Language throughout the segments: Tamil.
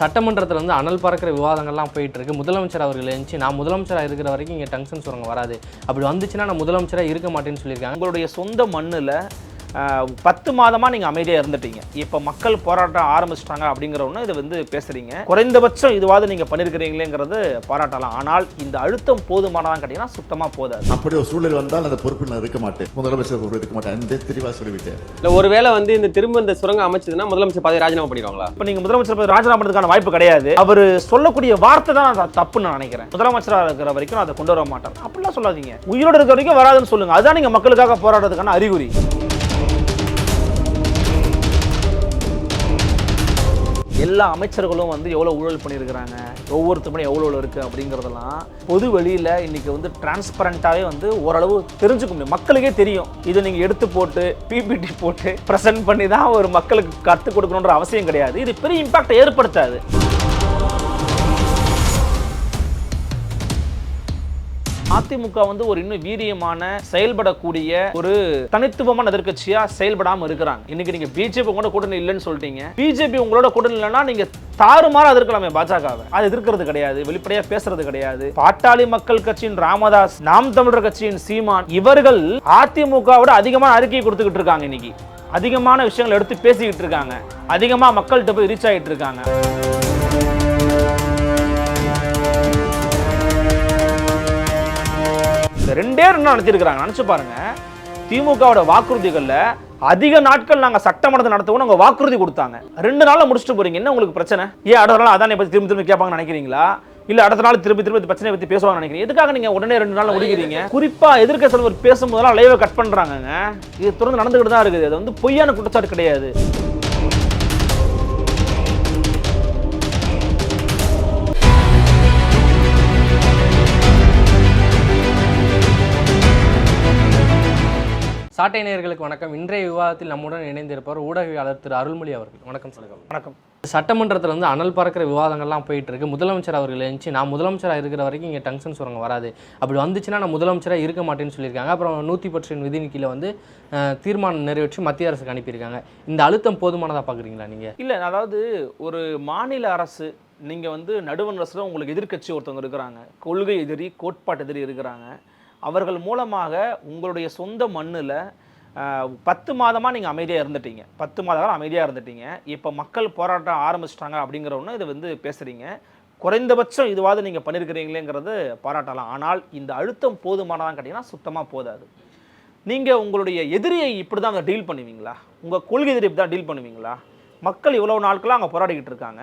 சட்டமன்றத்தில் வந்து அனல் பறக்கிற விவாதங்கள்லாம் போயிட்டு இருக்கு முதலமைச்சர் அவர்கள் எழுந்துச்சு நான் முதலமைச்சராக இருக்கிற வரைக்கும் இங்கே டங்ஷன் சுரங்கம் வராது. அப்படி வந்துச்சுன்னா நான் முதலமைச்சராக இருக்க மாட்டேன்னு சொல்லியிருக்காங்க. உங்களுடைய சொந்த மண்ணில் பத்து மாதமாக நீங்கள் அமைதியாக இருந்துட்டீங்க. இப்போ மக்கள் போராட்டம் ஆரம்பிச்சிட்டாங்க அப்படிங்கிற ஒன்று இது வந்து பேசுகிறீங்க குறைந்தபட்சம் இதுவாவது நீங்கள் பண்ணியிருக்கிறீங்களேங்கிறது பாராட்டலாம். ஆனால் இந்த அழுத்தம் போதுமானதான் கேட்டிங்கன்னா சுத்தமாக போதாது. அப்படி ஒரு சூழல் வந்தால் அந்த பொறுப்பில் நான் இருக்க மாட்டேன். முதலமைச்சர் பொறுப்பு இருக்க மாட்டேன். தெளிவாக சொல்லிவிட்டேன். இல்ல ஒருவேளை வந்து இந்த திரும்ப இந்த சுரங்கம் அமைச்சதுன்னா முதலமைச்சர் பதவி ராஜினாமா பண்ணிடுவாங்களா? இப்போ நீங்கள் முதலமைச்சர் பதவி ராஜினாமா பண்ணுறதுக்கான வாய்ப்பு கிடையாது. அவர் சொல்லக்கூடிய வார்த்தை தான் அது தப்புன்னு நான் நினைக்கிறேன். முதலமைச்சராக இருக்கிற வரைக்கும் நான் அதை கொண்டு வர மாட்டேன். அப்படிலாம் சொல்லாதீங்க. உயிரோடு இருக்கிற வரைக்கும் வராதுன்னு சொல்லுங்க. அதுதான் நீங்கள் மக்களுக்காக போராடுறதுக்கான அறிகுறி. எல்லா அமைச்சர்களும் வந்து எவ்வளோ ஊழல் பண்ணியிருக்கிறாங்க ஒவ்வொருத்தருமே எவ்வளோ இருக்குது அப்படிங்கிறதெல்லாம் பொது வெளியில் இன்றைக்கி வந்து டிரான்ஸ்பரண்ட்டாகவே வந்து ஓரளவு தெரிஞ்சுக்க முடியும். மக்களுக்கே தெரியும். இதை நீங்கள் எடுத்து போட்டு பிபிடி போட்டு ப்ரெசென்ட் பண்ணி தான் ஒரு மக்களுக்கு கற்றுக் கொடுக்கணுன்ற அவசியம் கிடையாது. இது பெரிய இம்பாக்டை ஏற்படுத்தாது. அதிமுக வந்து ஒரு இன்னும் வீரியமான செயல்படக்கூடிய ஒரு தனித்துவமான எதிர்கட்சியா செயல்படாம இருக்கிறாங்க. இன்னைக்கு நீங்க பிஜேபி கூட கூட்டணி இல்லைன்னு சொல்லிட்டீங்க. பிஜேபி உங்களோட கூட்டணி இல்லைன்னா நீங்க தாறுமாறா எதிர்க்கலாமே பாஜகவை. அது எதிர்க்கிறது கிடையாது. வெளிப்படையா பேசுறது கிடையாது. பாட்டாளி மக்கள் கட்சியின் ராமதாஸ் நாம் தமிழர் கட்சியின் சீமான் இவர்கள் அதிமுகவோட அதிகமான அறிக்கை கொடுத்துக்கிட்டு இருக்காங்க இன்னைக்கு. அதிகமான விஷயங்கள் எடுத்து பேசிக்கிட்டு இருக்காங்க. அதிகமா மக்கள்கிட்ட போய் ரீச் ஆகிட்டு இருக்காங்க. ரெண்டே ரெண்டு நடத்திருக்கிறாங்க நினச்சி பாருங்க. திமுகவோட வாக்குறுதிகளில் அதிக நாட்கள் நாங்கள் சட்டமன்றத்தை நடத்தவும் அவங்க வாக்குறுதி கொடுத்தாங்க. ரெண்டு நாளில் முடிச்சுட்டு போறீங்க. என்ன உங்களுக்கு பிரச்சனை? ஏன் அடுத்த நாள் அதானே பற்றி திரும்ப திரும்ப கேட்பாங்கன்னு நினைக்கிறீங்களா? இல்ல அடுத்த நாள் திருப்பி திருப்பி இந்த பிரச்சனையை பத்தி பேசுவாங்க நினைக்கிறீங்க. எதுக்காக நீங்க உடனே ரெண்டு நாள் முடிக்கிறீங்க? குறிப்பா எதிர்க்க செல்வர் பேசும்போதெல்லாம் லைவை கட் பண்றாங்க இது தொடர்ந்து நடந்துகிட்டு தான் இருக்குது. அது வந்து பொய்யான குற்றச்சாட்டு கிடையாது. சாட்டை வணக்கம். இன்றைய விவாதத்தில் நம்முடன் இணைந்திருப்பவர் ஊடகவியாளர் திரு அருள்மொழி அவர்கள். வணக்கம் சொல்லுங்கள் வணக்கம். சட்டமன்றத்தில் வந்து அனல் பறக்கிற விவாதங்கள்லாம் போயிட்டு இருக்கு முதலமைச்சர் அவர்கள் எழுந்துச்சு நான் முதலமைச்சராக இருக்கிற வரைக்கும் இங்கே டங்ஷன் சுரங்கம் வராது. அப்படி வந்துச்சுன்னா நான் முதலமைச்சராக இருக்க மாட்டேன்னு சொல்லியிருக்காங்க. அப்புறம் நூற்றி பற்றின் விதியின் கீழே வந்து தீர்மானம் நிறைவேற்றி மத்திய அரசுக்கு அனுப்பியிருக்காங்க. இந்த அழுத்தம் போதுமானதாக பார்க்குறீங்களா நீங்கள் இல்ல அதாவது ஒரு மாநில அரசு நீங்க வந்து நடுவண் அரசுல உங்களுக்கு எதிர்க்கட்சி ஒருத்தவங்க இருக்கிறாங்க. கொள்கை எதிரி கோட்பாட்டு எதிரி இருக்கிறாங்க. அவர்கள் மூலமாக உங்களுடைய சொந்த மண்ணில் பத்து மாதமாக நீங்கள் அமைதியாக இருந்துட்டீங்க. பத்து மாத காலம் அமைதியாக இருந்துட்டீங்க. இப்போ மக்கள் போராட்டம் ஆரம்பிச்சிட்டாங்க அப்படிங்கிற ஒன்று இது வந்து பேசுகிறீங்க குறைந்தபட்சம் இதுவாவது நீங்கள் பண்ணியிருக்கிறீங்களேங்கிறது பாராட்டலாம். ஆனால் இந்த அழுத்தம் போதுமானதான் கேட்டிங்கன்னா சுத்தமாக போதாது. நீங்கள் உங்களுடைய எதிரியை இப்படி தான் அங்கே டீல் பண்ணுவீங்களா? உங்கள் கொள்கை எதிரி இப்படி தான் டீல் பண்ணுவீங்களா? மக்கள் இவ்வளோ நாட்களாக அங்கே போராடிக்கிட்டு இருக்காங்க.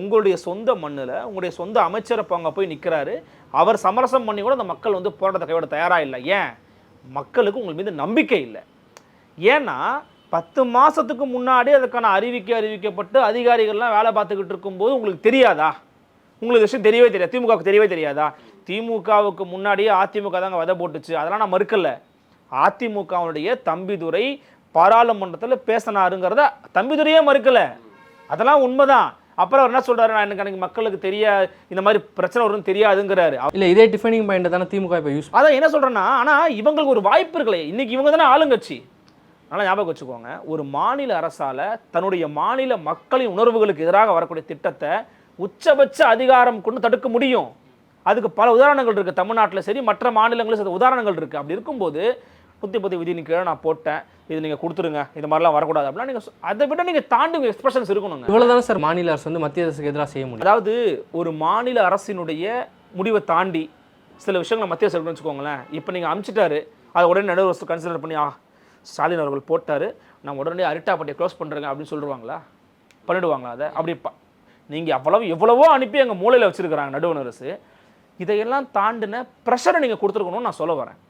உங்களுடைய சொந்த மண்ணில் உங்களுடைய சொந்த அமைச்சர் இப்போ அங்கே போய் நிற்கிறாரு அவர் சமரசம் பண்ணி கூட அந்த மக்கள் வந்து போராட்டத்தை கைவிட தயாராக இல்லை. ஏன்? மக்களுக்கு உங்கள் மீது நம்பிக்கை இல்லை. ஏன்னா பத்து மாதத்துக்கு முன்னாடி அதுக்கான அறிவிக்கை அறிவிக்கப்பட்டு அதிகாரிகள்லாம் வேலை பார்த்துக்கிட்டு இருக்கும்போது உங்களுக்கு தெரியாதா? உங்களுக்கு விஷயம் தெரியவே தெரியாது. திமுகவுக்கு தெரியவே தெரியாதா? திமுகவுக்கு முன்னாடியே அதிமுக தாங்க விதை போட்டுச்சு. அதெல்லாம் நான் மறுக்கலை. அதிமுகவுடைய தம்பிதுரை பாராளுமன்றத்தில் பேசினாருங்கிறத தம்பிதுரையே மறுக்கலை. அதெல்லாம் உண்மைதான். அப்புறம் அவர் என்ன சொல்றாரு? நான் எனக்கு எனக்கு மக்களுக்கு தெரிய இந்த மாதிரி பிரச்சனை வரும்னு தெரியாதுங்கிறாரு. இல்லை இதே டிஃபைனிங் பாயிண்ட் தானே திமுக இப்போ யூஸ் அதான் என்ன சொல்றேன்னா ஆனா இவங்களுக்கு ஒரு வாய்ப்பு இருக்கலே. இன்னைக்கு இவங்க தானே ஆளுங்கட்சி. நல்லா ஞாபகம் வச்சுக்கோங்க. ஒரு மாநில அரசால தன்னுடைய மாநில மக்களின் உணர்வுகளுக்கு எதிராக வரக்கூடிய திட்டத்தை உச்சபட்ச அதிகாரம் கொண்டு தடுக்க முடியும். அதுக்கு பல உதாரணங்கள் இருக்கு. தமிழ்நாட்டில் சரி மற்ற மாநிலங்களும் சில உதாரணங்கள் இருக்கு. அப்படி இருக்கும்போது நூற்றி பத்து விதியின் கீழே நான் போட்டேன். இது நீங்க கொடுத்துருங்க இது மாதிரிலாம் வரக்கூடாது. அப்படின்னா நீங்க சொ- அதை விட நீங்க தாண்டி உங்க எக்ஸ்பிரஷன்ஸ் இருக்கணுங்க. இவ்வளோ தானே சார் மாநில அரசு வந்து மத்திய அரசுக்கு எதிராக செய்ய முடியும்? அதாவது ஒரு மாநில அரசினுடைய முடிவை தாண்டி சில விஷயங்களை மத்திய அரசு வச்சுக்கோங்களேன். இப்போ நீங்கள் அனுப்பிச்சிட்டாரு அதை உடனே நடுவர் அரசு கன்சிடர் பண்ணி ஆ ஸ்டாலின் அவர்கள் போட்டாரு. நான் உடனே அரிட்டாப்பட்டியை க்ளோஸ் பண்ணுறேங்க அப்படின்னு சொல்லிடுவாங்களா பண்ணிடுவாங்களா அதை? அப்படி நீங்கள் அவ்வளவு எவ்வளவோ அனுப்பி எங்கள் மூலையில் வச்சுருக்கிறாங்க நடுவண் அரசு. இதையெல்லாம் தாண்டின ப்ரெஷரை நீங்கள் கொடுத்துருக்கணும்னு நான் சொல்ல வரேன்.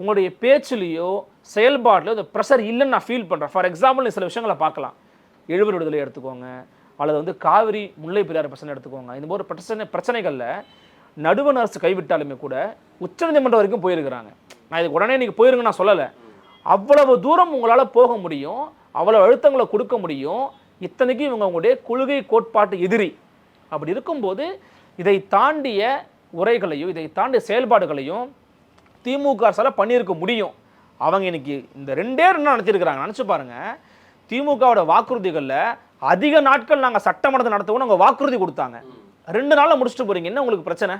உங்களுடைய பேச்சுலேயோ செயல்பாட்டிலோ இந்த ப்ரெஷர் இல்லைன்னு நான் ஃபீல் பண்ணுறேன் ஃபார் எக்ஸாம்பிள் நீ சில விஷயங்களை பார்க்கலாம். எழுவர் விடுதலை எடுத்துக்கோங்க. அல்லது வந்து காவிரி முல்லை பெரியார் பிரச்சனை எடுத்துக்கோங்க. இந்த மாதிரி பிரச்சனை பிரச்சனைகளில் நடுவண் அரசு கைவிட்டாலுமே கூட உச்சநீதிமன்றம் வரைக்கும் போயிருக்கிறாங்க. நான் இதுக்கு உடனே நீங்கள் போயிருங்க நான் சொல்லலை. அவ்வளவு தூரம் உங்களால் போக முடியும். அவ்வளோ அழுத்தங்களை கொடுக்க முடியும். இத்தனைக்கும் இவங்க உங்களுடைய கொள்கை கோட்பாட்டு எதிரி. அப்படி இருக்கும்போது இதை தாண்டிய உரைகளையும் இதை தாண்டிய செயல்பாடுகளையும் திமுக அரசால் பண்ணியிருக்க முடியும். அவங்க இன்னைக்கு இந்த ரெண்டே ரெண்டு நினச்சிருக்கிறாங்க நினச்சி பாருங்க. திமுகவோட வாக்குறுதிகளில் அதிக நாட்கள் நாங்கள் சட்டமன்றத்தை நடத்தவும் நாங்கள் வாக்குறுதி கொடுத்தாங்க. ரெண்டு நாளில் முடிச்சுட்டு போகிறீங்க என்ன உங்களுக்கு பிரச்சனை?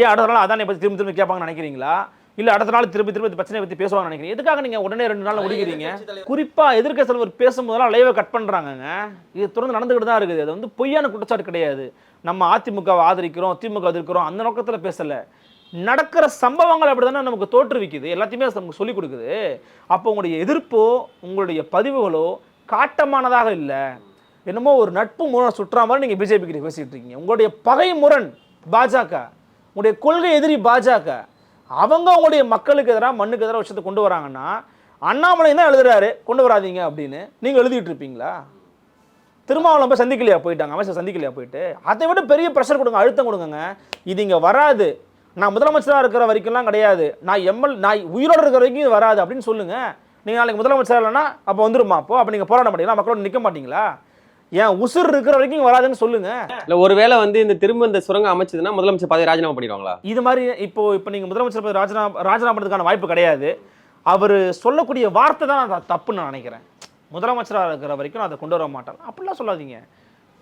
ஏன் அடுத்த நாள் அதானே பற்றி திரும்ப திரும்ப கேட்பாங்கன்னு நினைக்கிறீங்களா? இல்லை அடுத்த நாள் திருப்பி திரும்ப பிரச்சனை பற்றி பேசுவாங்க நினைக்கிறீங்க. எதுக்காக நீங்கள் உடனே ரெண்டு நாளில் முடிக்கிறீங்க? குறிப்பாக எதிர்க்க செல்வர் பேசும்போதெல்லாம் லைவை கட் பண்ணுறாங்கங்க இது தொடர்ந்து நடந்துக்கிட்டு தான் இருக்குது. அது வந்து பொய்யான குற்றச்சாட்டு கிடையாது. நம்ம அதிமுகவை ஆதரிக்கிறோம் திமுக எதிர்க்கிறோம் அந்த நோக்கத்தில் பேசலை. நடக்கிற சம்பவங்கள் அப்படி தானே நமக்கு தோற்றுவிக்குது. எல்லாத்தையுமே நமக்கு சொல்லிக் கொடுக்குது. அப்போ உங்களுடைய எதிர்ப்போ உங்களுடைய பதிவுகளோ காட்டமானதாக இல்லை. என்னமோ ஒரு நட்பு முரண் சுற்றா மாதிரி நீங்கள் பிஜேபி கிட்ட பேசிட்டு இருக்கீங்க. உங்களுடைய பகை முரண் பாஜக உங்களுடைய கொள்கை எதிரி பாஜக அவங்க உங்களுடைய மக்களுக்கு எதிராக மண்ணுக்கு எதிராக விஷயத்தை கொண்டு வராங்கன்னா அண்ணாமலை தான் எழுதுறாரு? கொண்டு வராதீங்க அப்படின்னு நீங்கள் எழுதிட்டு இருப்பீங்களா? திருமாவளம் போய் சந்திக்கலையா போயிட்டாங்க? அமைச்சர் சந்திக்கலையா போயிட்டு? அதை விட பெரிய ப்ரெஷர் கொடுங்க அழுத்தம் கொடுங்க இது இங்கே வராது. நான் முதலமைச்சராக இருக்கிற வரைக்கும்லாம் கிடையாது. நான் எம்எல் நான் உயிரோடு இருக்கிற வரைக்கும் இது வராது அப்படின்னு சொல்லுங்க. நீங்கள் நாளைக்கு முதலமைச்சர் இல்லைன்னா அப்போ வந்துருமா? அப்போ அப்போ நீங்கள் போராட மாட்டீங்களா? மக்களோட நிற்க மாட்டீங்களா? ஏன் உசுர் இருக்கிற வரைக்கும் வராதுன்னு சொல்லுங்க. இல்ல ஒருவேளை வந்து இந்த திரும்ப இந்த சுரங்கம் அமைச்சதுன்னா முதலமைச்சர் பதவி ராஜினாமா பண்ணிடுவாங்களா? இது மாதிரி இப்போ இப்போ நீங்கள் முதலமைச்சர் பதவி ராஜினாமா ராஜினாமா பண்ணுறதுக்கான வாய்ப்பு கிடையாது. அவர் சொல்லக்கூடிய வார்த்தை தான் நான் தப்புன்னு நான் நினைக்கிறேன். முதலமைச்சராக இருக்கிற வரைக்கும் நான் அதை கொண்டு வர மாட்டேன். அப்படிலாம் சொல்லாதீங்க.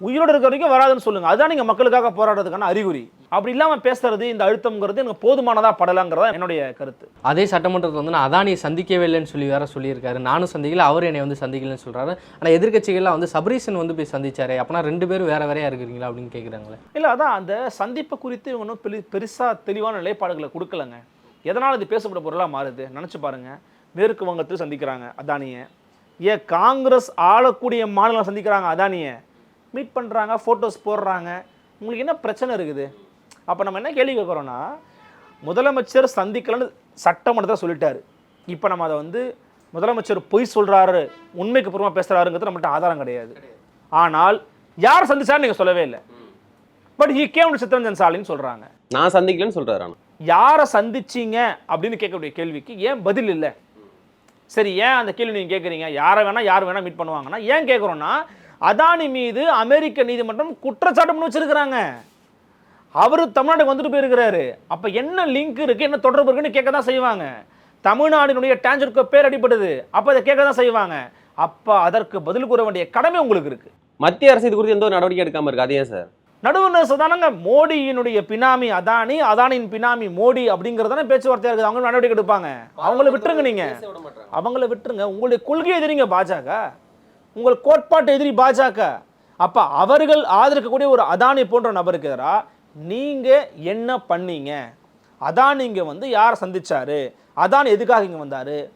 உயிரோடு இருக்கிற வரைக்கும் வராதுன்னு சொல்லுங்க. அதுதான் நீங்கள் மக்களுக்காக போராடுறதுக்கான அறிகுறி. அப்படி இல்லாமல் பேசுறது இந்த அழுத்தம்ங்கிறது எனக்கு போதுமானதாக படலாங்கிறதா என்னுடைய கருத்து. அதே சட்டமன்றத்தில் வந்து நான் அதானியை சந்திக்கவே இல்லைன்னு சொல்லி வேற சொல்லியிருக்காரு. நானும் சந்திக்கல அவர் என்னை வந்து சந்திக்கலன்னு சொல்றாரு. ஆனால் எதிர்க்கட்சிகள்லாம் வந்து சபரீசன் வந்து போய் சந்திச்சாரு அப்பனா ரெண்டு பேரும் வேற வேறையா இருக்கிறீங்களா அப்படின்னு கேட்குறாங்களே இல்லை அதான் அந்த சந்திப்பு குறித்து இவங்க ஒன்றும் பெரி பெருசாக தெளிவான நிலைப்பாடுகளை கொடுக்கலங்க. எதனால் இது பேசப்பட பொருளாக மாறுது? நினச்சி பாருங்க. மேற்கு வங்கத்தில் சந்திக்கிறாங்க அதானியை. ஏன் காங்கிரஸ் ஆளக்கூடிய மாநிலம் சந்திக்கிறாங்க அதானியை? மீட் பண்ணுறாங்க ஃபோட்டோஸ் போடுறாங்க. உங்களுக்கு என்ன பிரச்சனை இருக்குது? அப்போ நம்ம என்ன கேள்வி கேட்குறோன்னா முதலமைச்சர் சந்திக்கலன்னு சட்டமன்றத்தில் சொல்லிட்டாரு. இப்போ நம்ம அதை வந்து முதலமைச்சர் பொய் சொல்கிறாரு உண்மைக்கு பூர்வமாக பேசுகிறாருங்கிறது நம்மள்ட்ட ஆதாரம் கிடையாது. ஆனால் யார் சந்திச்சாரு நீங்கள் சொல்லவே இல்லை. பட் ஹி கேம் சித்தரஞ்சன் சாலின்னு சொல்கிறாங்க நான் சந்திக்கலன்னு சொல்றாரு ஆனா. யாரை சந்திச்சீங்க அப்படின்னு கேட்கக்கூடிய கேள்விக்கு ஏன் பதில் இல்லை? சரி ஏன் அந்த கேள்வி நீங்கள் கேட்குறீங்க? யாரை வேணால் யார் வேணால் மீட் பண்ணுவாங்கன்னா ஏன் கேட்குறோன்னா அதானி மீது அமெரிக்க நீதிமன்றம் குற்றச்சாட்டு வச்சிருக்கிறாங்க. அவர் தமிழ்நாட்டுக்கு வந்துட்டு போயிருக்கிறாரு. அப்போ என்ன லிங்க் இருக்குது என்ன தொடர்பு இருக்குன்னு கேட்க தான் செய்வாங்க. தமிழ்நாடினுடைய டேஞ்சருக்கு பேர் அடிப்படுது அப்போ அதை கேட்க தான் செய்வாங்க. அப்போ அதற்கு பதில் கூற வேண்டிய கடமை உங்களுக்கு இருக்குது மத்திய அரசு இது குறித்து எந்த ஒரு நடவடிக்கை எடுக்காம இருக்கு? அது ஏன் சார் நடுவர் தானங்க. மோடியினுடைய பினாமி அதானி அதானியின் பினாமி மோடி அப்படிங்கறதான பேச்சுவார்த்தையா இருக்குது. அவங்க நடவடிக்கை எடுப்பாங்க. அவங்கள விட்டுருங்க நீங்க. அவங்கள விட்டுருங்க. உங்களுடைய கொள்கை எதிரிங்க பாஜக. உங்கள் கோட்பாட்டு எதிரி பாஜக. அப்ப அவர்கள் ஆதரிக்கக்கூடிய ஒரு அதானி போன்ற நபருக்கு எதிரா நீங்க என்ன பண்ணீங்க? அதானி இங்க வந்து யாரை சந்திச்சாரு? அதானி எதுக்காக இங்க வந்தாரு?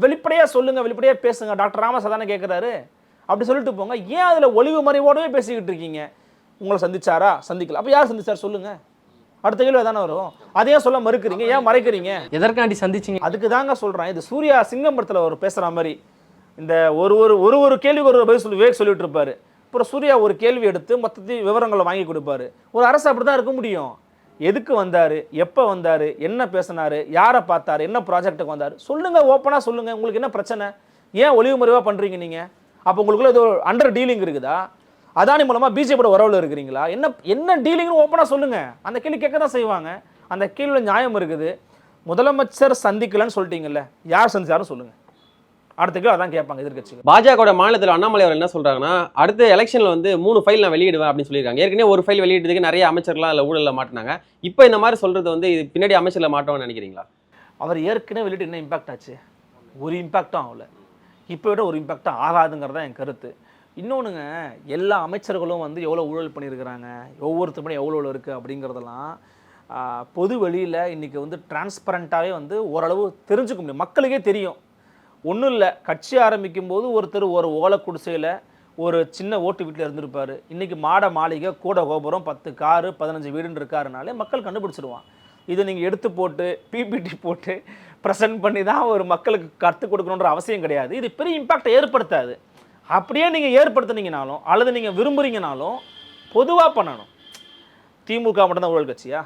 வெளிப்படையா சொல்லுங்க வெளிப்படையா பேசுங்க. டாக்டர் ராமஸ் அதானே கேட்குறாரு அப்படி சொல்லிட்டு போங்க. ஏன் அதுல ஒளிவு மறைவோடவே பேசிக்கிட்டு இருக்கீங்க? உங்களை சந்திச்சாரா? சந்திக்கல. அப்ப யார் சந்திச்சார் சொல்லுங்க. அடுத்த கேள்வி தானே வரும். அதையே சொல்ல மறுக்கிறீங்க. ஏன் மறைக்கிறீங்க? எதற்காண்டி சந்திச்சீங்க? அதுக்கு தாங்க சொல்றேன். இது சூர்யா சிங்கம்பரத்தில் ஒரு பேசுற மாதிரி. இந்த ஒரு ஒரு ஒரு ஒரு கேள்விக்கு ஒரு பதில் சொல்லி விவேக் சொல்லிட்டு இருப்பாரு அப்புறம் சூர்யா ஒரு கேள்வி எடுத்து மொத்தத்தையும் விவரங்களை வாங்கி கொடுப்பாரு. ஒரு அரசு அப்படி தான் இருக்க முடியும். எதுக்கு வந்தார்? எப்போ வந்தார்? என்ன பேசினார்? யாரை பார்த்தார்? என்ன ப்ராஜெக்ட்டுக்கு வந்தார்? சொல்லுங்கள் ஓப்பனாக சொல்லுங்கள் உங்களுக்கு என்ன பிரச்சனை? ஏன் ஒளிவு மறைவாக பண்ணுறீங்க நீங்கள் அப்போ உங்களுக்குள்ள ஏதோ அண்டர் டீலிங் இருக்குதா? அதானி மூலமாக பிஜேபியோட உறவில் இருக்கிறீங்களா? என்ன என்ன டீலிங்னு ஓப்பனாக சொல்லுங்கள் அந்த கேள்வி கேட்க தான் செய்வாங்க. அந்த கேள்வியில் நியாயம் இருக்குது. முதலமைச்சர் சந்திக்கலன்னு சொல்லிட்டீங்கல்ல. யார் சந்திச்சாரும் சொல்லுங்கள் அடுத்த கேள்வி அதான் கேட்பாங்க எதிர்க்கட்சிகள். பாஜகவோட மாநிலத்தில் அண்ணாமலை அவர் என்ன சொல்றாங்கன்னா அடுத்த எலெக்ஷன்ல வந்து மூணு ஃபைல் நான் வெளியிடுவேன் அப்படின்னு சொல்லியிருக்காங்க. ஏற்கனவே ஒரு ஃபைல் வெளியிட்டதுக்கு நிறைய அமைச்சர்லாம் அதில் ஊழல்ல மாட்டினாங்க. இப்போ இந்த மாதிரி சொல்றது வந்து இது பின்னாடி அமைச்சர்ல மாட்டோம்னு நினைக்கிறீங்களா? அவர் ஏற்கனவே வெளியிட்டு என்ன இம்பாக்ட் ஆச்சு? ஒரு இம்பாக்டும் ஆகல. இப்போ விட ஒரு இம்பாக்டும் ஆகாதுங்கிறது தான் என் கருத்து. இன்னொன்றுங்க எல்லா அமைச்சர்களும் வந்து எவ்வளோ ஊழல் பண்ணியிருக்கிறாங்க ஒவ்வொருத்தரும் எவ்வளோ எவ்வளோ இருக்குது அப்படிங்கிறதெல்லாம் பொது வெளியில் இன்றைக்கி வந்து டிரான்ஸ்பரண்ட்டாகவே வந்து ஓரளவு தெரிஞ்சுக்க முடியும். மக்களுக்கே தெரியும். ஒன்றும் இல்லை. கட்சி ஆரம்பிக்கும் போது ஒருத்தர் ஒரு ஓலை குடிசையில் ஒரு சின்ன ஓட்டு வீட்டில் இருந்திருப்பாரு. இன்றைக்கி மாட மாளிகை கூட கோபுரம் பத்து காரு பதினஞ்சு வீடுன்னு இருக்காருனாலே மக்கள் கண்டுபிடிச்சிருவான். இதை நீங்கள் எடுத்து போட்டு பிபிடி போட்டு ப்ரெசென்ட் பண்ணி தான் ஒரு மக்களுக்கு கற்றுக் கொடுக்கணுன்ற அவசியம் கிடையாது. இது பெரிய இம்பாக்டை ஏற்படுத்தாது. அப்படியே நீங்கள் ஏற்படுத்துனீங்கனாலும் அல்லது நீங்கள் விரும்புகிறீங்கனாலும் பொதுவாக பண்ணணும். திமுக மட்டும்தான் ஊழல் கட்சியா?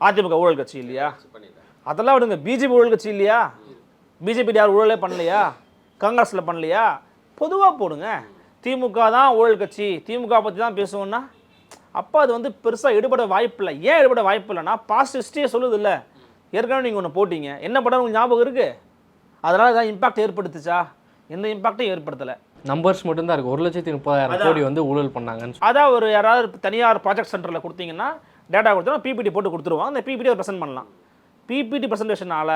அதிமுக ஊழல் கட்சி இல்லையா? அதெல்லாம் விடுங்க. பிஜேபி ஊழல் கட்சி இல்லையா? பிஜேபி யார் ஊழலே பண்ணலையா? காங்கிரஸில் பண்ணலையா? பொதுவாக போடுங்க. திமுக தான் ஊழல் கட்சி. திமுக பற்றி தான் பேசுவோம்னா அப்போ அது வந்து பெருசாக எடுபட வாய்ப்பில்லை. ஏன் எடுபட வாய்ப்பு இல்லைன்னா பாஸ்ட் ஹிஸ்ட்ரியே சொல்லுது இல்லை ஏற்கனவே நீங்கள் ஒன்று போட்டீங்க. என்ன படம் உங்களுக்கு ஞாபகம் இருக்குது அதனால் தான் இம்பாக்ட் ஏற்படுத்துச்சா? எந்த இம்பாக்டும் ஏற்படுத்தலை. நம்பர்ஸ் மட்டும் தான் இருக்கு. ஒரு லட்சத்தி முப்பதாயிரம் கோடி வந்து ஊழல் பண்ணாங்கன்னு. அதான் ஒரு யாராவது தனியார் ப்ராஜெக்ட் சென்டரில் கொடுத்தீங்கன்னா டேட்டா கொடுத்தா பிபிடி போட்டு கொடுத்துருவாங்க. அந்த பிபிடி ப்ரெசென்ட் பண்ணலாம். பிபிடி ப்ரெசன்டேஷனால்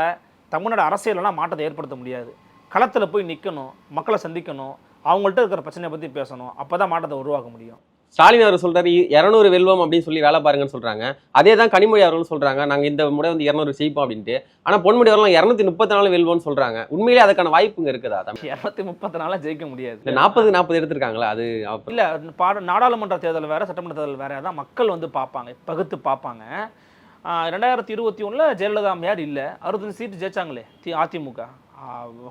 தமிழ்நாடு அரசியலெல்லாம் மாற்றத்தை ஏற்படுத்த முடியாது. களத்தில் போய் நிற்கணும் மக்களை சந்திக்கணும் அவங்கள்ட்ட இருக்கிற பிரச்சனையை பற்றி பேசணும். அப்போ தான் மாற்றத்தை உருவாக்க முடியும். ஸ்டாலின் அவர் சொல்றாரு இரநூறு வெல்வம் அப்படின்னு சொல்லி வேலை பாருங்கன்னு சொல்றாங்க. அதே தான் கனிமொழி அவர்களும் சொல்றாங்க நாங்க இந்த முறை வந்து இரநூறு செய்ப்போம் அப்படின்ட்டு. ஆனா பொன்முடி அவர்கள் இரநூத்தி முப்பத்தி நாலு வெல்வோம்னு சொல்றாங்க. உண்மையிலேயே அதுக்கான வாய்ப்புங்க இருக்குதா இரநூத்தி முப்பத்தி நாளாக ஜெயிக்க முடியாது. இல்ல நாற்பது நாற்பது எடுத்திருக்காங்களா அது இல்லை பாட நாடாளுமன்ற தேர்தல் வேறு சட்டமன்ற தேர்தல் வேறு தான் மக்கள் வந்து பார்ப்பாங்க பகுத்து பார்ப்பாங்க. ரெண்டாயிரத்தி இருபத்தி ஒன்றில் ஜெயலலிதா அம்மையார் இல்லை. அறுபத்தஞ்சு சீட்டு ஜெயிச்சாங்களே தி அதிமுக.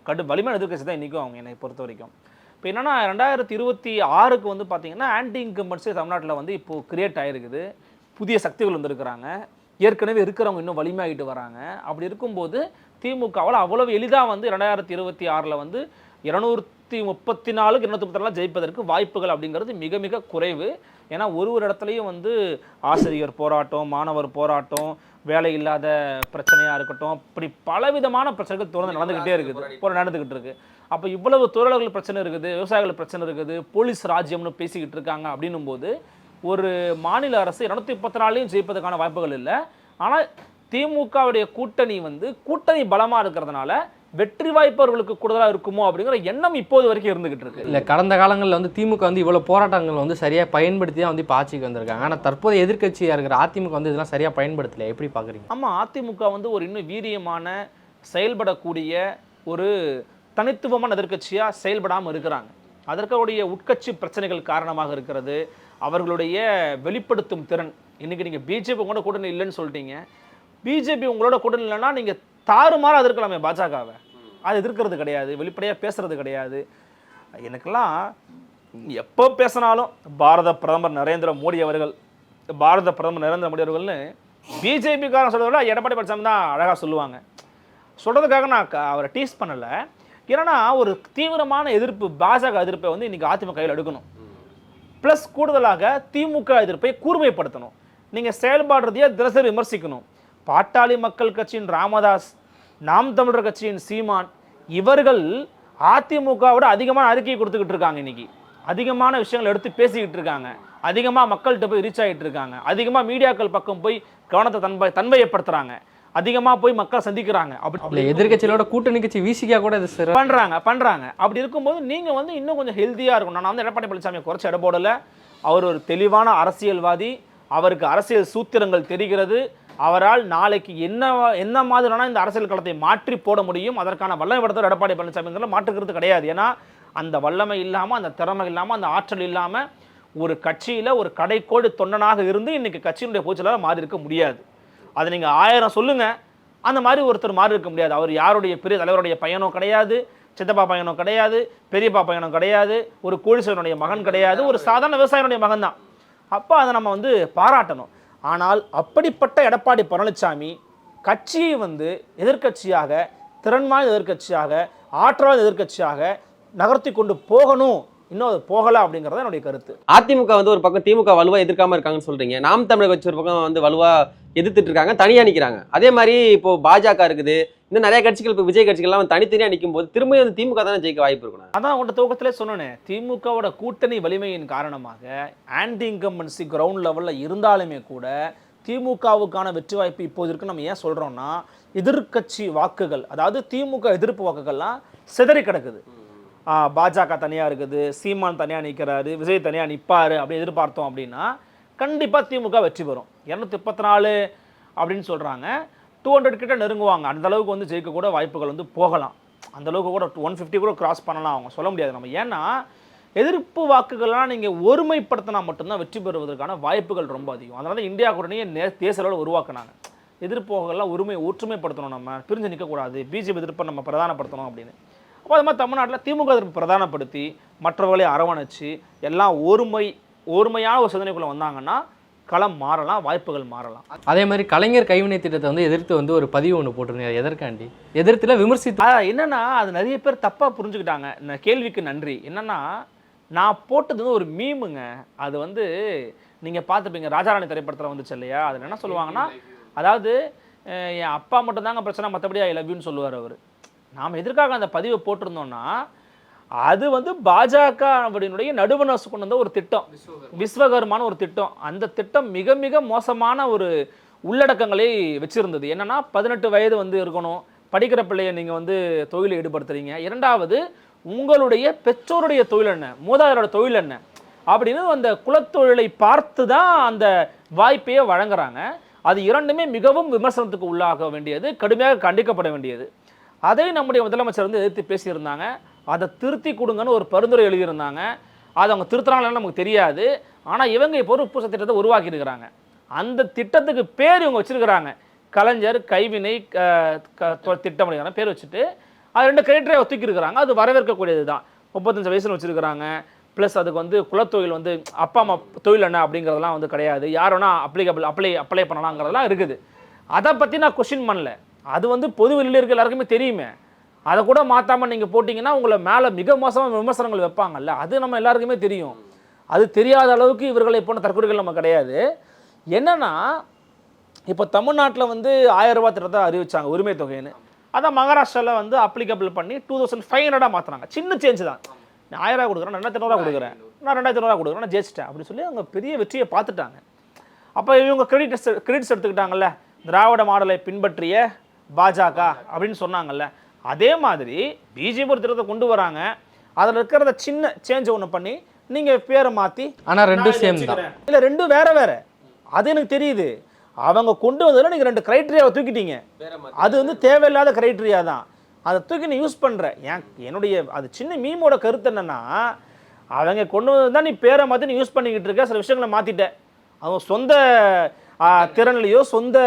கடு வலிமையான எதிர்கட்சி தான் இன்றைக்கும் அவங்க என்னை பொறுத்த வரைக்கும். இப்போ என்னன்னா ரெண்டாயிரத்தி இருபத்தி ஆறுக்கு வந்து பார்த்தீங்கன்னா ஆன்டி இன்கம்பன்ஸே தமிழ்நாட்டில் வந்து இப்போது கிரியேட் ஆகிருக்குது புதிய சக்திகள் வந்திருக்கிறாங்க. ஏற்கனவே இருக்கிறவங்க இன்னும் வலிமையாகிட்டு வராங்க. அப்படி இருக்கும்போது திமுகவால் அவ்வளவு எளிதாக வந்து ரெண்டாயிரத்தி இருபத்தி ஆறில் வந்து இருநூத்தி முப்பத்தி நாலுக்கு இருநூத்தி முப்பத்தி நாலு ஜெயிப்பதற்கு வாய்ப்புகள் அப்படிங்கிறது மிக மிக குறைவு. ஏன்னா ஒரு ஒரு இடத்துலையும் வந்து ஆசிரியர் போராட்டம் மாணவர் போராட்டம் வேலை இல்லாத பிரச்சனையாக இருக்கட்டும் இப்படி பலவிதமான பிரச்சனைகள் தொடர்ந்து நடந்துக்கிட்டே இருக்குது. போற நடந்துக்கிட்டு இருக்கு. அப்போ இவ்வளவு தொழிலாளர்கள் பிரச்சனை இருக்குது விவசாயிகள் பிரச்சனை இருக்குது போலீஸ் ராஜ்யம்னு பேசிக்கிட்டு இருக்காங்க அப்படின்னும் போது ஒரு மாநில அரசு இருநூத்தி முப்பத்தி நாலையும் ஜெயிப்பதற்கான வாய்ப்புகள் இல்லை. ஆனால் திமுகவுடைய கூட்டணி வந்து கூட்டணி பலமாக இருக்கிறதுனால வெற்றி வாய்ப்பு அவர்களுக்கு கூடுதலாக இருக்குமோ அப்படிங்கிற எண்ணம் இப்போது வரைக்கும் இருந்துகிட்டு இருக்கு. இல்லை கடந்த காலங்களில் வந்து திமுக வந்து இவ்வளோ போராட்டங்கள் வந்து சரியாக பயன்படுத்தி தான் வந்து இப்போ ஆட்சிக்கு வந்திருக்காங்க. ஆனால் தற்போது எதிர்க்கட்சியாக இருக்கிற அதிமுக வந்து இதெல்லாம் சரியாக பயன்படுத்தல. எப்படி பார்க்குறீங்க ஆமாம் அதிமுக வந்து ஒரு இன்னும் வீரியமான செயல்படக்கூடிய ஒரு தனித்துவமான எதிர்க்கட்சியாக செயல்படாமல் இருக்கிறாங்க. அதற்குடைய உட்கட்சி பிரச்சனைகள் காரணமாக இருக்கிறது. அவர்களுடைய வெளிப்படுத்தும் திறன். இன்னைக்கு நீங்கள் பிஜேபி கூட கூட்டணி இல்லைன்னு சொல்லிட்டீங்க. பிஜேபி உங்களோட கூட்டணி இல்லைன்னா நீங்கள் தாறுமாறாக எதிர்க்கலாமே பாஜகவை. அது எதிர்க்கிறது கிடையாது வெளிப்படையாக பேசுறது கிடையாது. எனக்கெல்லாம் எப்போ பேசினாலும் பாரத பிரதமர் நரேந்திர மோடி அவர்கள் பாரத பிரதமர் நரேந்திர மோடி அவர்கள்னு பிஜேபிக்காரன் சொல்கிறத விட எடப்பாடி பழனிசாமி தான் அழகாக சொல்லுவாங்க. சொல்கிறதுக்காக நான் அவரை டீஸ் பண்ணலை. ஏன்னா ஒரு தீவிரமான எதிர்ப்பு பாஜக எதிர்ப்பை வந்து இன்றைக்கி அதிமுக கையில் எடுக்கணும். ப்ளஸ் கூடுதலாக திமுக எதிர்ப்பை கூர்மைப்படுத்தணும். நீங்கள் செயல்பாடுறதையே தினசரி விமர்சிக்கணும். பாட்டாளி மக்கள் கட்சியின் ராமதாஸ் நாம் தமிழர் கட்சியின் சீமான் இவர்கள் அதிமுகவோட அதிகமான அறிக்கையை கொடுத்துக்கிட்டு இருக்காங்க இன்னைக்கு. அதிகமான விஷயங்கள் எடுத்து பேசிக்கிட்டு இருக்காங்க. அதிகமாக மக்கள்கிட்ட போய் ரீச் ஆகிட்டு இருக்காங்க. அதிகமாக மீடியாக்கள் பக்கம் போய் கவனத்தை தன்மை தன்மையப்படுத்துறாங்க. அதிகமாக போய் மக்கள் சந்திக்கிறாங்க. அப்படி இல்லை எதிர்க்கட்சிகளோட கூட்டணி கட்சி விசிகா கூட இது சிற பண்றாங்க பண்றாங்க. அப்படி இருக்கும்போது நீங்க வந்து இன்னும் கொஞ்சம் ஹெல்த்தியா இருக்கும் நான் வந்து எடப்பாடி பழனிசாமி குறைச்சு எடை போடல. அவர் ஒரு தெளிவான அரசியல்வாதி. அவருக்கு அரசியல் சூத்திரங்கள் தெரிகிறது. அவரால் நாளைக்கு என்ன என்ன மாதிரியான இந்த அரசியல் களத்தை மாற்றி போட முடியும்? அதற்கான வல்லமை படத்தில் எடப்பாடி பழனிசாமிங்கிற மாற்றுக்கிறது கிடையாது. ஏன்னா அந்த வல்லமை இல்லாமல் அந்த திறமை இல்லாமல் அந்த ஆற்றல் இல்லாமல் ஒரு கட்சியில் ஒரு கடைக்கோடு தொண்டனாக இருந்து இன்னைக்கு கட்சியினுடைய பூச்சலாக மாறி இருக்க முடியாது. அதை நீங்கள் ஆயிரம் சொல்லுங்கள் அந்த மாதிரி ஒருத்தர் மாறி இருக்க முடியாது. அவர் யாருடைய பெரிய தலைவருடைய பையனோ கிடையாது சித்தப்பா பையனும் கிடையாது பெரியப்பா பையனும் கிடையாது ஒரு கோழிசனுடைய மகன் கிடையாது ஒரு சாதாரண விவசாயினுடைய மகன் தான் அப்போ அதை நம்ம வந்து பாராட்டணும். ஆனால் அப்படிப்பட்ட எடப்பாடி பழனிசாமி கட்சியை வந்து எதிர்க்கட்சியாக திறன்மான எதிர்க்கட்சியாக ஆற்றலான எதிர்க்கட்சியாக நகர்த்தி கொண்டு போகணும் இன்னும் அது போகலை அப்படிங்கிறது என்னுடைய கருத்து. அதிமுக வந்து ஒரு பக்கம் திமுக வலுவா எதிர்க்காம இருக்காங்கன்னு சொல்றீங்க. நாம் தமிழர் கட்சி ஒரு பக்கம் வந்து வலுவா எதிர்த்துட்டு இருக்காங்க தனியா நிக்கிறாங்க. அதே மாதிரி இப்போ பாஜக இருக்குது. இன்னும் நிறைய கட்சிகள் இப்போ விஜய் கட்சிகள்லாம் வந்து தனித்தனியா நிற்கும் போது திரும்ப வந்து திமுக தானே ஜெயிக்க வாய்ப்பு இருக்கணும் அதான் உங்கள்கிட்ட துவக்கத்திலே சொன்னேனே. திமுகவோட கூட்டணி வலிமையின் காரணமாக ஆன்டி இன்கம்பன்சி கிரவுண்ட் லெவலில் இருந்தாலுமே கூட திமுகவுக்கான வெற்றி வாய்ப்பு இப்போது இருக்கு. நம்ம ஏன் சொல்கிறோம்னா எதிர்க்கட்சி வாக்குகள் அதாவது திமுக எதிர்ப்பு வாக்குகள்லாம் சிதறி கிடக்குது. பாஜக தனியாக இருக்குது சீமான் தனியாக நிற்கிறாரு விஜய் தனியாக நிற்பாரு அப்படி எதிர்பார்த்தோம் அப்படின்னா கண்டிப்பாக திமுக வெற்றி பெறும். இரநூத்தி முப்பத்தி நாலு அப்படின்னு சொல்கிறாங்க டூ ஹண்ட்ரட் கிட்ட நெருங்குவாங்க. அந்த அளவுக்கு வந்து ஜெயிக்க கூட வாய்ப்புகள் வந்து போகலாம். அந்த அளவுக்கு கூட ஒன் ஃபிஃப்டி கூட கிராஸ் பண்ணலாம் அவங்க சொல்ல முடியாது நம்ம. ஏன்னா எதிர்ப்பு வாக்குகள்லாம் நீங்கள் ஒருமைப்படுத்தினா மட்டும்தான் வெற்றி பெறுவதற்கான வாய்ப்புகள் ரொம்ப அதிகம். அதனால தான் இந்தியா கூட்டணியை நே தேசிய அளவில் உருவாக்குனாங்க. எதிர்ப்பு வாக்குகள்லாம் ஒருமை ஒற்றுமைப்படுத்தணும் நம்ம. பிரிஞ்சு நிற்கக்கூடாது பிஜேபி எதிர்ப்பை நம்ம பிரதானப்படுத்தணும் அப்படின்னு. அப்போ அது மாதிரி தமிழ்நாட்டில் திமுக எதிர்ப்பு பிரதானப்படுத்தி மற்றவர்களை அரவணைச்சு எல்லாம் ஒருமை ஒருமையான ஒரு சிந்தனைக்குள்ளே வந்தாங்கன்னா களம் மாறலாம் வாய்ப்புகள் மாறலாம். அதே மாதிரி கலைஞர் கைவினை திட்டத்தை வந்து எதிர்த்து வந்து ஒரு பதிவு ஒன்று போட்டிருந்தாரு எதற்காண்டி? எதிர்த்துல விமர்சித்து என்னன்னா அது நிறைய பேர் தப்பாக புரிஞ்சுக்கிட்டாங்க. இந்த கேள்விக்கு நன்றி. என்னன்னா நான் போட்டது வந்து ஒரு மீமுங்க. அது வந்து நீங்கள் பார்த்துப்பீங்க ராஜாராணி திரைப்படத்தில் வந்துச்சு இல்லையா? அதில் என்ன சொல்லுவாங்கன்னா அதாவது என் அப்பா மட்டும்தாங்க பிரச்சனை மற்றபடி ஐ லவ் யூன்னு சொல்லுவார் அவர். நாம் எதற்காக அந்த பதிவை போட்டிருந்தோம்னா அது வந்து பாஜக அப்படின்னுடைய நடுவண் அரசு கொண்டு வந்த ஒரு திட்டம். விஸ்வகர்மான ஒரு திட்டம். அந்த திட்டம் மிக மிக மோசமான ஒரு உள்ளடக்கங்களை வச்சிருந்தது. என்னன்னா பதினெட்டு வயது வந்து இருக்கணும். படிக்கிற பிள்ளைய நீங்கள் வந்து தொழிலை ஈடுபடுத்துறீங்க. இரண்டாவது உங்களுடைய பெற்றோருடைய தொழில் என்ன? மூதாதையரோட தொழில் என்ன? அப்படின்னு அந்த குலத்தொழிலை பார்த்து தான் அந்த வாய்ப்பையே வழங்குறாங்க. அது இரண்டுமே மிகவும் விமர்சனத்துக்கு உள்ளாக வேண்டியது கடுமையாக கண்டிக்கப்பட வேண்டியது. அதையும் நம்முடைய முதலமைச்சர் வந்து எதிர்த்து பேசியிருந்தாங்க. அதை திருத்தி கொடுங்கன்னு ஒரு பரிந்துரை எழுதியிருந்தாங்க. அதை அவங்க திருத்துறாங்களான்னு நமக்கு தெரியாது. ஆனால் இவங்க இப்போ ஒரு உப்பு திட்டத்தை உருவாக்கி இருக்கிறாங்க அந்த திட்டத்துக்கு பேர் இவங்க வச்சுருக்கிறாங்க. கலைஞர் கைவினை க- திட்டம் அப்படிங்கிற பேர் வச்சுட்டு அது ரெண்டு கிரெடிட்டரை ஒத்துக்கி இருக்கிறாங்க அது வரவேற்கக்கூடியது தான். முப்பத்தஞ்சு வயசுன்னு வச்சிருக்கிறாங்க. ப்ளஸ் அதுக்கு வந்து குலத்தொழில் வந்து அப்பா அம்மா தொழில் என்ன அப்படிங்கிறதெல்லாம் வந்து கிடையாது. யார் வேணால் அப்ளிகபிள் அப்ளை அப்ளை பண்ணலாங்கிறதெல்லாம் இருக்குது. அதை பற்றி நான் கொஷின் பண்ணல. அது வந்து பொது வெளியில் இருக்க எல்லாருக்குமே தெரியுமே. அதை கூட மாற்றாமல் நீங்கள் போட்டிங்கன்னா உங்களை மேலே மிக மோசமாக விமர்சனங்கள் வைப்பாங்கல்ல. அது நம்ம எல்லாருக்குமே தெரியும். அது தெரியாத அளவுக்கு இவர்களை போன தற்கொலைகள் நம்ம கிடையாது. என்னென்னா இப்போ தமிழ்நாட்டில் வந்து ஆயிரம் ரூபா திட்டத்தை அறிவிச்சாங்க உரிமை தொகைன்னு. அதான் மகாராஷ்டிராவில் வந்து அப்ளிகபிள் பண்ணி டூ தௌசண்ட் ஃபைவ் ஹண்ட்ரடாக மாற்றினாங்க சின்ன சேஞ்ச் தான். நான் ஆயிரம் ரூபா கொடுக்குறேன் ரெண்டாயிரத்தி ஐநூறுவா கொடுக்குறேன். நான் ரெண்டாயிரத்தி ஐநூறுவா கொடுக்குறேன் நான் ஜெயிச்சிட்டேன் அப்படின்னு சொல்லி அவங்க பெரிய வெற்றியை பார்த்துட்டாங்க. அப்போ இவங்க கிரெடிட்ஸ் கிரெடிட்ஸ் எடுத்துக்கிட்டாங்கல்ல. திராவிட மாடலை பின்பற்றிய பாஜக அப்படின்னு சொன்னாங்கல்ல. அதே மாதிரி பிஜேபி ஒரு திட்டத்தை கொண்டு வராங்க. அதில் இருக்கிறத சின்ன சேஞ்ச் ஒன்று பண்ணி நீங்கள் பேரை மாற்றி ஆனா ரெண்டும் சேம் தான். இல்ல ரெண்டும் வேற வேற. அது எனக்கு தெரியுது. அவங்க கொண்டு வந்ததுல நீங்க ரெண்டு கிரைட்டரியாவை தூக்கிட்டீங்க. அது வந்து தேவையில்லாத கிரைட்டரியா தான். அதை தூக்கி நீ யூஸ் பண்ற. ஏன் என்னுடைய அது சின்ன மீமோட கருத்து என்னன்னா அவங்க கொண்டு வந்து தான் நீ பேரை மாற்றி நீ யூஸ் பண்ணிக்கிட்டு இருக்க. சில விஷயங்களை மாத்திட்ட. அவன் சொந்த திறன்லையோ சொந்த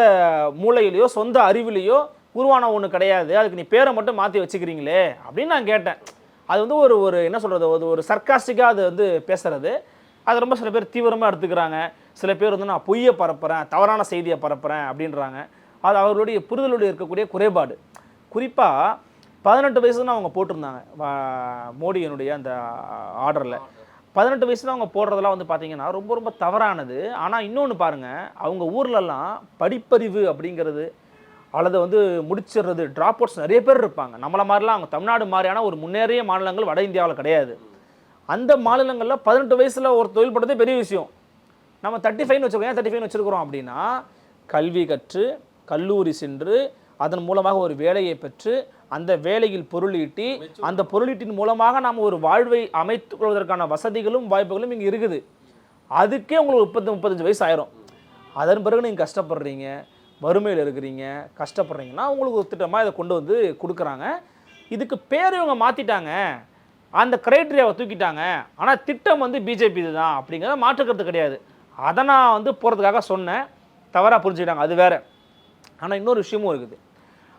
மூளையிலையோ சொந்த அறிவிலையோ உருவான ஒன்று கிடையாது. அதுக்கு நீ பேரை மட்டும் மாற்றி வச்சுக்கிறீங்களே அப்படின்னு நான் கேட்டேன். அது வந்து ஒரு ஒரு என்ன சொல்கிறது ஒரு ஒரு சர்க்காஸ்டிக்காக அது வந்து பேசுகிறது அது ரொம்ப சில பேர் தீவிரமாக எடுத்துக்கிறாங்க. சில பேர் வந்து நான் பொய்யை பரப்புகிறேன் தவறான செய்தியை பரப்புகிறேன் அப்படின்றாங்க. அது அவர்களுடைய புரிதலோடு இருக்கக்கூடிய குறைபாடு. குறிப்பாக பதினெட்டு வயசு தான் அவங்க போட்டிருந்தாங்க மோடியினுடைய அந்த ஆர்டரில். பதினெட்டு வயசு அவங்க போடுறதெல்லாம் வந்து பார்த்தீங்கன்னா ரொம்ப ரொம்ப தவறானது. ஆனால் இன்னொன்று பாருங்கள் அவங்க ஊர்லலாம் படிப்பறிவு அப்படிங்கிறது அல்லது வந்து முடிச்சிடுறது ட்ராப் அவுட்ஸ் நிறைய பேர் இருப்பாங்க. நம்மளை மாதிரிலாம் அவங்க தமிழ்நாடு மாதிரியான ஒரு முன்னேறிய மாநிலங்கள் வட இந்தியாவில் கிடையாது. அந்த மாநிலங்களில் பதினெட்டு வயசில் ஒரு தொழில் படுறதே பெரிய விஷயம். நம்ம தேர்ட்டி ஃபைவ்னு வச்சுருக்கோம். ஏன் தேர்ட்டி ஃபைவ் வச்சுருக்கிறோம் அப்படின்னா கல்வி கற்று கல்லூரி சென்று அதன் மூலமாக ஒரு வேலையை பெற்று அந்த வேலையில் பொருளீட்டி அந்த பொருளீட்டின் மூலமாக நாம் ஒரு வாழ்வை அமைத்துக் கொள்வதற்கான வசதிகளும் வாய்ப்புகளும் இங்கே இருக்குது. அதுக்கே உங்களுக்கு முப்பத்து முப்பத்தஞ்சு வயசு ஆயிரும். அதன் பிறகு நீங்கள் கஷ்டப்படுறீங்க வறுமையில் இருக்கிறீங்க கஷ்டப்படுறீங்கன்னா உங்களுக்கு ஒரு திட்டமாக இதை கொண்டு வந்து கொடுக்குறாங்க. இதுக்கு பேர் இவங்க மாற்றிட்டாங்க அந்த கிரைட்டீரியாவை தூக்கிட்டாங்க. ஆனால் திட்டம் வந்து பிஜேபி இதுதான் அப்படிங்கிறத மாற்றுக்கிறது கிடையாது. அதை நான் வந்து போகிறதுக்காக சொன்னேன். தவறாக புரிஞ்சுக்கிட்டாங்க. அது வேற. ஆனால் இன்னொரு விஷயமும் இருக்குது.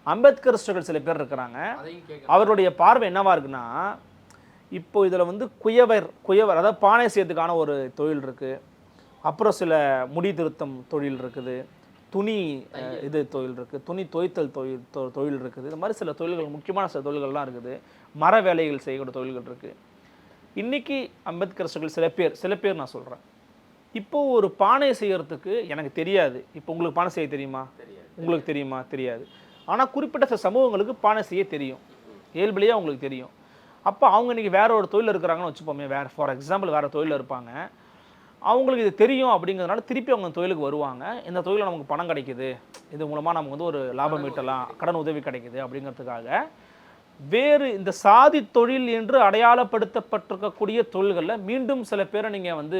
அம்பேத்கரிஸ்டர்கள் சில பேர் இருக்கிறாங்க. அவர்களுடைய பார்வை என்னவா இருக்குன்னா இப்போ இதில் வந்து குயவர் குயவர் அதாவது பானை செய்யறதுக்கான ஒரு தொழில் இருக்குது அப்புறம் சில முடி திருத்தம் தொழில் இருக்குது. துணி இது தொழில் இருக்குது துணி தோய்த்தல் தொழில் தொ- தொழில் இருக்குது. இது மாதிரி சில தொழில்கள் முக்கியமான சில தொழில்கள்லாம் இருக்குது. மர வேலைகள் செய்யக்கூடிய தொழில்கள் இருக்குது இன்னைக்கு அம்பேத்கரிஸ்டர்கள் சில பேர் சில பேர் நான் சொல்கிறேன் இப்போ ஒரு பானை செய்யறதுக்கு எனக்கு தெரியாது. இப்போ உங்களுக்கு பானை செய்ய தெரியுமா? உங்களுக்கு தெரியுமா? தெரியாது. ஆனால் குறிப்பிட்ட சில சமூகங்களுக்கு பானை செய்ய தெரியும். இயல்பிலேயே அவங்களுக்கு தெரியும். அப்போ அவங்க இன்னைக்கு வேற ஒரு தொழில் இருக்கிறாங்கன்னு வச்சுப்போமே வேற ஃபார் எக்ஸாம்பிள் வேற தொழில் இருப்பாங்க. அவங்களுக்கு இது தெரியும் அப்படிங்கிறதுனால திருப்பி அவங்க தொழிலுக்கு வருவாங்க. இந்த தொழிலில் நமக்கு பணம் கிடைக்குது. இது மூலமாக நமக்கு வந்து ஒரு லாபம் ஈட்டலாம் கடன் உதவி கிடைக்குது அப்படிங்கிறதுக்காக வேறு இந்த சாதி தொழில் என்று அடையாளப்படுத்தப்பட்டிருக்கக்கூடிய தொழில்களில் மீண்டும் சில பேரை நீங்கள் வந்து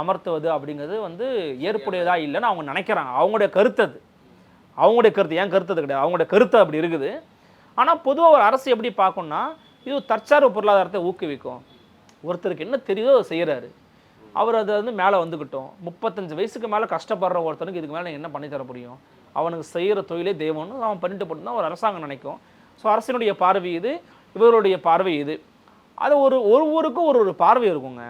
அமர்த்துவது அப்படிங்கிறது வந்து ஏற்புடையதா இல்லைன்னு அவங்க நினைக்கிறாங்க. அவங்களுடைய கருத்து அது. அவங்களுடைய கருத்து ஏன் கருத்து அது கிடையாது. அவங்களுடைய கருத்து அப்படி இருக்குது. ஆனால் பொதுவாக ஒரு அரசு எப்படி பார்க்கணும்னா இது தற்சார்பு பொருளாதாரத்தை ஊக்குவிக்கும். ஒருத்தருக்கு என்ன தெரியுதோ அதை செய்கிறாரு அவர் அதை வந்து மேலே வந்துக்கிட்டோம் முப்பத்தஞ்சு வயசுக்கு மேலே கஷ்டப்படுற ஒருத்தனுக்கு இதுக்கு மேலே என்ன பண்ணி தர முடியும்? அவனுக்கு செய்கிற தொழிலே தெய்வம்னு அவன் பண்ணிட்டு போட்டு தான் ஒரு அரசாங்கம் நினைக்கும். ஸோ அரசினுடைய பார்வை இது இவருடைய பார்வை இது. அது ஒரு ஒரு ஊருக்கும் ஒரு ஒரு பார்வை இருக்குங்க.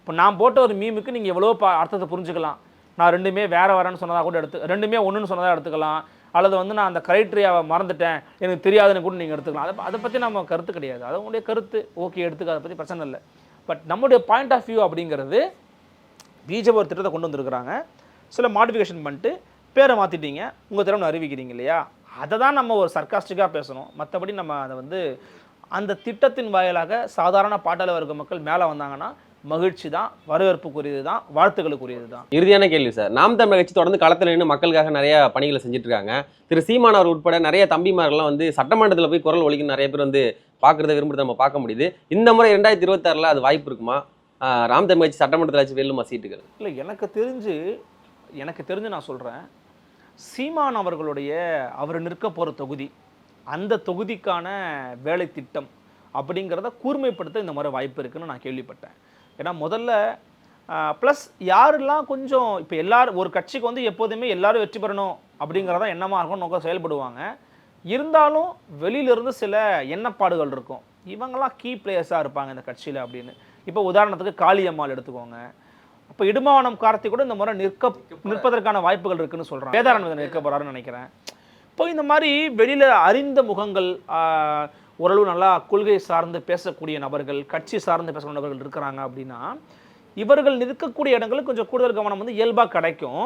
இப்போ நான் போட்ட ஒரு மீமுக்கு நீங்கள் எவ்வளோ பா அர்த்தத்தை புரிஞ்சுக்கலாம். நான் ரெண்டுமே வேற வரேன்னு சொன்னதாக கூட எடுத்து ரெண்டுமே ஒன்றுன்னு சொன்னதாக எடுத்துக்கலாம். அல்லது வந்து நான் அந்த கிரைட்டீரியாவை மறந்துட்டேன். எனக்கு தெரியாதுன்னு கூட நீங்கள் எடுத்துக்கலாம். அதை அதை பற்றி நம்ம கருத்து கிடையாது. அது உங்களுடைய கருத்து. ஓகே எடுத்துக்க. அதை பற்றி பிரச்சனை இல்லை. பட் நம்முடைய பாயிண்ட் ஆஃப் வியூ அப்படிங்கிறது பிஜேபி ஒரு திட்டத்தை கொண்டு வந்திருக்கிறாங்க. சில மாடிஃபிகேஷன் பண்ணிட்டு பேரை மாற்றிட்டீங்க உங்கள் திறமை அறிவிக்கிறீங்க இல்லையா? அதை தான் நம்ம ஒரு சர்க்காஸ்டிக்காக பேசணும். மற்றபடி நம்ம அதை வந்து அந்த திட்டத்தின் வாயிலாக சாதாரண பாட்டாளி வர்க்க மக்கள் மேலே வந்தாங்கன்னா மகிழ்ச்சி தான் வரவேற்புக்குரியது தான் வாழ்த்துக்களுக்குரியது தான் இறுதியான கேள்வி சார். நாம் தமிழர் கட்சி தொடர்ந்து களத்தில் நின்று மக்களுக்காக நிறைய பணிகளை செஞ்சுட்டு இருக்காங்க திரு சீமான் அவர் உட்பட நிறைய தம்பிமார்கள்லாம் வந்து சட்டமன்றத்தில் போய் குரல் ஒலிக்க நிறைய பேர் வந்து பார்க்கறத விரும்புறத நம்ம பார்க்க முடியுது. இந்த முறை ரெண்டாயிரத்தி இருபத்தாறில் அது வாய்ப்பு இருக்குமா? ராம் தமிழ் கட்சி சட்டமன்றத்தில் வச்சு வெல்லுமா சீட்டுகள் இல்லை எனக்கு தெரிஞ்சு எனக்கு தெரிஞ்சு நான் சொல்கிறேன் சீமான் அவர்களுடைய அவர் நிற்க போகிற தொகுதி அந்த தொகுதிக்கான வேலை திட்டம் அப்படிங்கிறத கூர்மைப்படுத்த இந்த மாதிரி வாய்ப்பு இருக்குன்னு நான் கேள்விப்பட்டேன். ஏன்னா முதல்ல ப்ளஸ் யாரெல்லாம் கொஞ்சம் இப்போ எல்லாரும் ஒரு கட்சிக்கு வந்து எப்போதுமே எல்லாரும் வெற்றி பெறணும் அப்படிங்கிறதான் எண்ணமாக இருக்கும் நோக்கம் செயல்படுவாங்க. இருந்தாலும் வெளியிலிருந்து சில எண்ணப்பாடுகள் இருக்கும். இவங்கெல்லாம் கீ பிளேயர்ஸாக இருப்பாங்க இந்த கட்சியில் அப்படின்னு. இப்போ உதாரணத்துக்கு காளியம்மாள் எடுத்துக்கோங்க. அப்போ இடுமாவனம் கார்த்தி கூட இந்த முறை நிற்க நிற்பதற்கான வாய்ப்புகள் இருக்குன்னு சொல்கிறாங்க வேதாரண்யம் நிற்க போகிறாருன்னு நினைக்கிறேன். இப்போ இந்த மாதிரி வெளியில் அறிந்த முகங்கள் ஓரளவு நல்லா கொள்கை சார்ந்து பேசக்கூடிய நபர்கள் கட்சி சார்ந்து பேசக்கூடிய நபர்கள் இருக்கிறாங்க அப்படின்னா இவர்கள் நிற்கக்கூடிய இடங்களுக்கு கொஞ்சம் கூடுதல் கவனம் வந்து இயல்பாக கிடைக்கும்.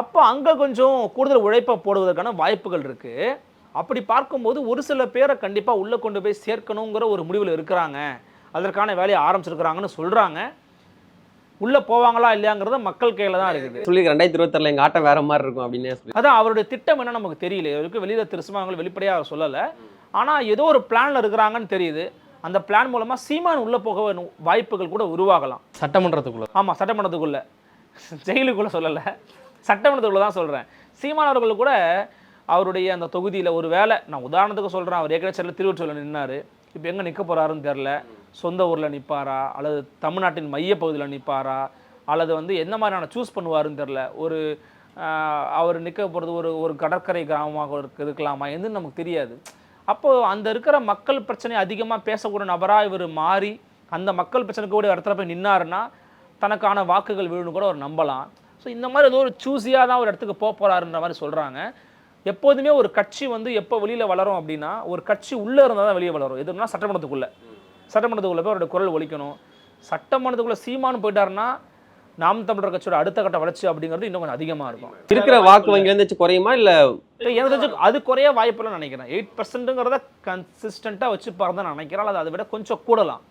அப்போ அங்கே கொஞ்சம் கூடுதல் உழைப்பை போடுவதற்கான வாய்ப்புகள் இருக்குது அப்படி பார்க்கும்போது ஒரு சில பேரை கண்டிப்பாக உள்ளே கொண்டு போய் சேர்க்கணுங்கிற ஒரு முடிவில் இருக்கிறாங்க. அதற்கான வேலையை ஆரம்பிச்சிருக்கிறாங்கன்னு சொல்கிறாங்க உள்ளே போவாங்களா இல்லையாங்கிறது மக்கள் கையில் தான் இருக்குது. சொல்லி ரெண்டாயிரத்தி இருபத்தாறில் எங்கள் ஆட்டம் வேற மாதிரி இருக்கும் அப்படின்னு சொல்லி. அதான் அவருடைய திட்டம் என்ன நமக்கு தெரியல. இவருக்கு வெளியில் திருசுமாங்கள் வெளிப்படையாக அவர் சொல்லலை. ஆனால் ஏதோ ஒரு பிளானில் இருக்கிறாங்கன்னு தெரியுது. அந்த பிளான் மூலமாக சீமான் உள்ளே போக வாய்ப்புகள் கூட உருவாகலாம். சட்டமன்றத்துக்குள்ள. ஆமாம் சட்டமன்றத்துக்குள்ள. ஜெயிலுக்குள்ளே சொல்லலை. சட்டமன்றத்துக்குள்ள தான் சொல்கிறேன் சீமான் அவர்கள் கூட அவருடைய அந்த தொகுதியில் ஒரு வேலை நான் உதாரணத்துக்கு சொல்கிறேன் அவர் ஏற்கனவே செல்ல திருவொற்றியூரில் நின்னார். இப்போ எங்கே நிற்க போகிறாருன்னு தெரில சொந்த ஊரில் நிற்பாரா அல்லது தமிழ்நாட்டின் மையப்பகுதியில் நிற்பாரா அல்லது வந்து எந்த மாதிரியான சூஸ் பண்ணுவாருன்னு தெரில ஒரு அவர் நிற்க போகிறது ஒரு ஒரு கடற்கரை கிராமமாக இருக்க- இருக்கலாமா? எதுன்னு நமக்கு தெரியாது. அப்போது அந்த இருக்கிற மக்கள் பிரச்சனை அதிகமாக பேசக்கூடிய நபராக இவர் மாறி அந்த மக்கள் பிரச்சனை கூட இடத்துல போய் நின்னாருன்னா தனக்கான வாக்குகள் விழுன்னு கூட அவர் நம்பலாம். ஸோ இந்த மாதிரி ஏதோ ஒரு சூஸியாக தான் ஒரு இடத்துக்கு போக போகிறாருன்ற மாதிரி சொல்கிறாங்க எப்போதுமே ஒரு கட்சி வந்து எப்போ வெளியில் வளரும் அப்படின்னா ஒரு கட்சி உள்ளே இருந்தால் தான் வெளியே வளரும். எதுனா சட்டமன்றத்துக்குள்ளே. சட்டமன்றத்துக்குள்ளே போய் அவரோட குரல் ஒழிக்கணும் சட்டமன்றத்துக்குள்ளே சீமானு போயிட்டாருன்னா நாம் தமிழர் கட்சியோட அடுத்த கட்ட வளர்ச்சி அப்படிங்கிறது இன்னும் கொஞ்சம் அதிகமாக இருக்கும். இருக்கிற வாக்கு வங்கி வந்து வச்சு குறையுமா இல்ல எனக்கு தெரிஞ்சு அது குறைய வாய்ப்புலாம் நினைக்கிறேன். எயிட் பர்சன்ட்டுங்கிறத கன்சிஸ்டண்ட்டாக வச்சு தான் நான் நினைக்கிறேன். அது அதை விட கொஞ்சம் கூடலாம்.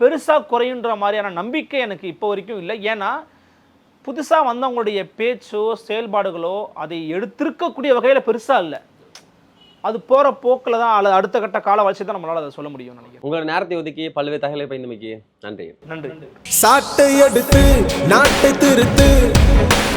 பெருசாக குறையுன்ற மாதிரியான நம்பிக்கை எனக்கு இப்போ வரைக்கும் இல்லை. ஏன்னா புதுசாக வந்தவங்களுடைய பேச்சோ செயல்பாடுகளோ அதை எடுத்திருக்கக்கூடிய வகையில் பெருசாக இல்லை. அது போகிற போக்கில் தான் அல்லது அடுத்த கட்ட கால வளர்ச்சி தான் நம்மளால் அதை சொல்ல முடியும்னு நினைக்கிறேன். உங்களோட நேரத்தை ஒதுக்கி பல்வேறு தகவலை பயந்தமைக்கு நன்றி. நன்றி. சாட்டை எடுத்து நாட்டை திருத்து.